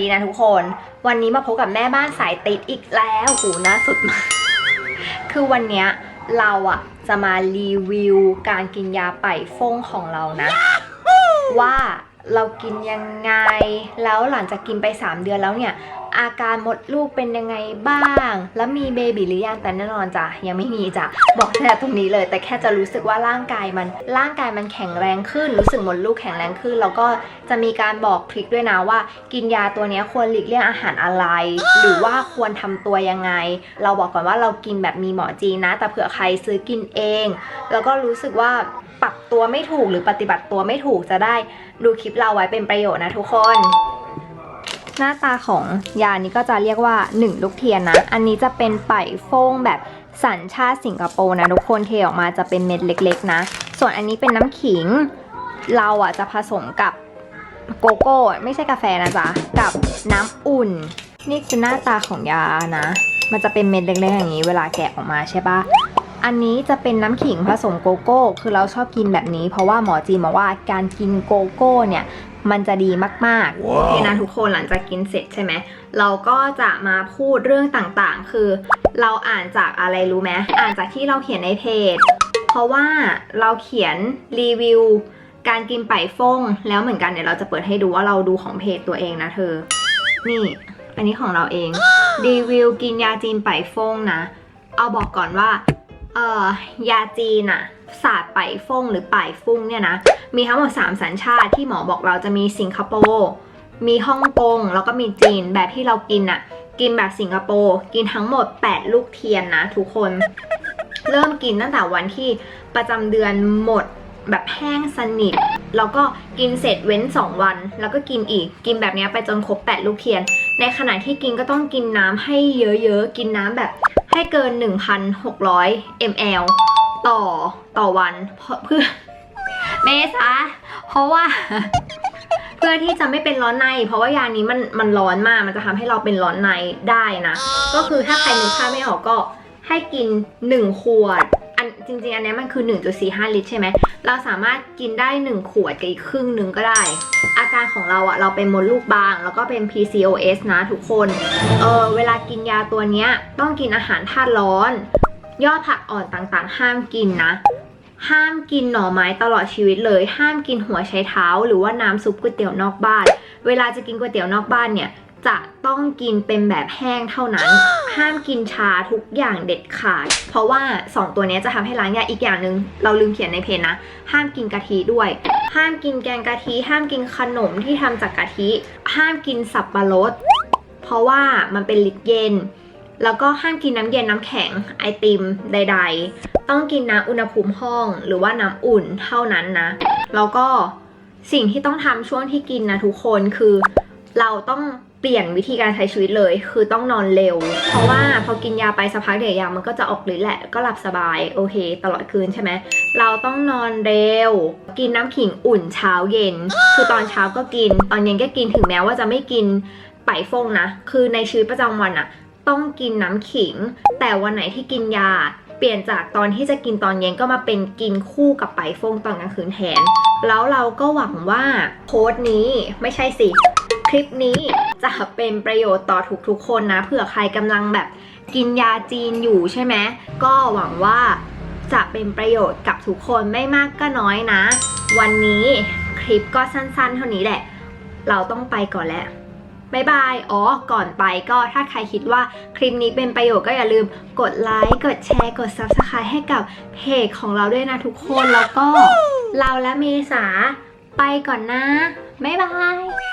ดีนะทุกคน วันนี้มาพบกับแม่บ้านสายติดอีกแล้วหูน่าสุดมาก คือวันเนี้ยเราอะจะมารีวิวการกินยาไป่ฟงของเรานะ ว่า เรากินยังไง แล้วหลังจากกินไป 3 เดือนแล้วเนี่ยอาการมดลูกเป็นยังไงบ้าง แล้วมีเบบีหรือยังแต่แน่นอนจ้ะยังไม่มีจ้ะบอกแค่ตรงนี้เลย แต่แค่จะรู้สึกว่าร่างกายมันร่างกายมันแข็งแรงขึ้น รู้สึกมดลูกแข็งแรงขึ้น แล้วก็จะมีการบอกทริคด้วยนะว่า กินยาตัวนี้ควรหลีกเลี่ยงอาหารอะไร หรือว่าควรทำตัวยังไง เราบอกก่อนว่าเรากินแบบมีหมอจีนนะ แต่เผื่อใครซื้อกินเอง แล้วก็รู้สึกว่า ตัวไม่ถูกหรือปฏิบัติตัวไม่ถูกจะได้ดูคลิปเราไว้เป็นประโยชน์นะทุกคน หน้าตาของยานี้ก็จะเรียกว่า 1 ลูกเทียนนะ อันนี้จะเป็นไป่โฟงแบบสัญชาติสิงคโปร์นะทุกคนเทออกมาจะเป็นเม็ดเล็กๆ นะ ส่วนอันนี้เป็นน้ำขิง เราอะจะผสมกับโกโก้ไม่ใช่กาแฟนะจ๊ะ กับน้ำอุ่น นี่คือหน้าตาของยานะ มันจะเป็นเม็ดเล็กๆอย่างนี้เวลาแกะออกมาใช่ปะ อันนี้จะเป็นน้ำขิงผสมโกโก้ คือเราชอบกินแบบนี้ เพราะว่าหมอจีนบอกว่าการกินโกโก้เนี่ยมันจะดีมากๆว้าวโอเคนะทุกคนหลังจากกินเสร็จใช่ไหม เราก็จะมาพูดเรื่องต่างๆ คือเราอ่านจากอะไรรู้ไหมอ่านจากที่เราเขียนในเพจ เพราะว่าเราเขียนรีวิวการกินไป่ฟง แล้วเหมือนกันเดี๋ยวเราจะเปิดให้ดูว่าเราดูของเพจตัวเองนะเธอ นี่ อันนี้ของเราเองรีวิวกินยาจีนไป่ฟงนะ เอาบอกก่อนว่า เอ่อยาจีนอะศาสตร์ไปฟงหรือป่ายฟุ้งเนี่ยนะ มีทั้งหมด 3 สัญชาติที่หมอบอกเราจะมีสิงคโปร์มีฮ่องกงแล้วก็มีจีนแบบที่เรากินอะกินแบบสิงคโปร์กินทั้งหมด 8 ลูกเทียนนะทุกคน เริ่มกินตั้งแต่วันที่ประจำเดือนหมดแบบแห้งสนิท แล้วก็กินเสร็จเว้น 2 วัน แล้วก็กินอีก กินแบบนี้ไปจนครบ 8 ลูกเทียน ในขณะที่กินก็ต้องกินน้ำให้เยอะๆ กินน้ำแบบ ให้เกิน 1,600 ml ต่อต่อวันเพื่อเมษาเพราะว่า เพื่อที่จะไม่เป็นร้อนใน เพราะว่ายานี้มันมันร้อนมากมันจะทำให้เราเป็นร้อนในได้นะ ก็คือถ้าใครนึกภาพไม่ออกก็ให้กิน 1 ขวด อันจริงๆ อันนี้มันคือ 1.45 ลิตรใช่ไหม เราสามารถกินได้ 1 ขวดกับอีกครึ่งหนึ่งก็ได้ อาการของเราอะเราเป็นมดลูกบาง แล้วก็เป็น PCOS นะทุกคน เออเวลากินยาตัวเนี้ยต้องกินอาหารธาตุร้อน ยอดผักอ่อนต่างๆ ห้ามกินนะ ห้ามกินหน่อไม้ตลอดชีวิตเลย ห้ามกินหัวไชเท้า หรือว่าน้ำซุปก๋วยเตี๋ยวนอกบ้าน เวลาจะกินก๋วยเตี๋ยวนอกบ้านเนี่ย จะต้องกินเป็นแบบแห้งเท่านั้น ห้ามกินชาทุกอย่างเด็ดขาด เพราะว่า 2 ตัวนี้จะทำให้ล้างยาอีกอย่างหนึ่งเราลืมเขียนในเพจนะ ห้ามกินกะทิด้วย ห้ามกินแกงกะทิ ห้ามกินขนมที่ทำจากกะทิ ห้ามกินสับปะรด เพราะว่ามันเป็นลิตรเย็น แล้วก็ห้ามกินน้ำเย็นน้ำแข็งไอติมใด ๆ ต้องกินน้ำอุณหภูมิห้อง หรือว่าน้ำอุ่นเท่านั้นนะ แล้วก็สิ่งที่ต้องทำช่วงที่กินนะทุกคนคือ เราต้อง เปลี่ยนวิธีการใช้ชีวิตเลย คือต้องนอนเร็ว เพราะว่าพอกินยาไปสักพักเดี๋ยวยามันก็จะออกฤทธิ์แหละก็หลับสบายโอเค ตลอดคืนใช่ไหมเราต้องนอนเร็ว กินน้ำขิงอุ่นเช้าเย็น คือตอนเช้าก็กิน ตอนเย็นก็กินถึงแม้ว่าจะไม่กินไปฟงนะ คือในชีวิตประจำวันอะต้องกินน้ำขิง แต่วันไหนที่กินยา เปลี่ยนจากตอนที่จะกินตอนเย็นก็มาเป็นกินคู่กับไปฟงตอนกลางคืนแทน แล้วเราก็หวังว่าโพสต์นี้ไม่ใช่สิ คลิปนี้จะเป็นประโยชน์ต่อทุกๆคนนะเผื่อใครกำลังแบบกินยาจีนอยู่ใช่ไหมก็หวังว่าจะเป็นประโยชน์กับทุกคนไม่มากก็น้อยนะ วันนี้คลิปก็สั้นๆ เท่านี้แหละ เราต้องไปก่อนแล้วบายบาย อ๋อ ก่อนไปก็ถ้าใครคิดว่าคลิปนี้เป็นประโยชน์ก็อย่าลืมกดไลค์ กดแชร์ กด Subscribe ให้กับเพจของเราด้วยนะทุกคน แล้วก็เราและเมษาไปก่อนนะบายบาย